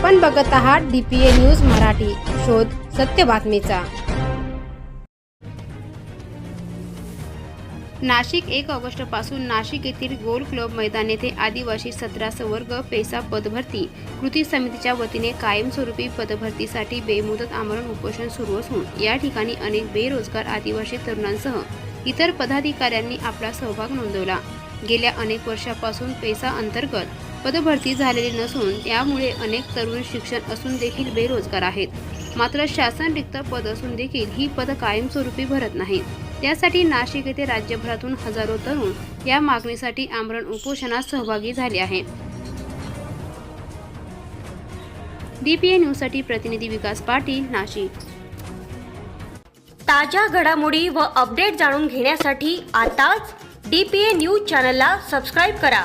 आपण बघत आहात डीपीए न्यूज मराठी. शोध सत्य बातमीचा. नाशिक एक ऑगस्टपासून नाशिक येथील गोल क्लब मैदान येथे आदिवासी सतरा वर्ग पेसा पदभरती कृती समितीच्या वतीने कायमस्वरूपी पदभरतीसाठी बेमुदत आमरण उपोषण सुरू असून या ठिकाणी अनेक बेरोजगार आदिवासी तरुणांसह इतर पदाधिकाऱ्यांनी आपला सहभाग नोंदवला. गेल्या अनेक वर्षापासून पेसा अंतर्गत पदभरती झालेली नसून त्यामुळे अनेक तरुण शिक्षण असून देखील बेरोजगार आहेत. मात्र शासन रिक्त पद असून देखील ही पद कायमस्वरूपी भरत नाही. त्यासाठी नाशिक येथे राज्यभरातून हजारो तरुण या मागणीसाठी आमरण उपोषणात सहभागी झाले आहे. डीपीए न्यूजसाठी प्रतिनिधी विकास पाटील नाशिक. ताज्या घडामोडी व अपडेट जाणून घेण्यासाठी आताच डी पी ए न्यूज चॅनलला सबस्क्राईब करा.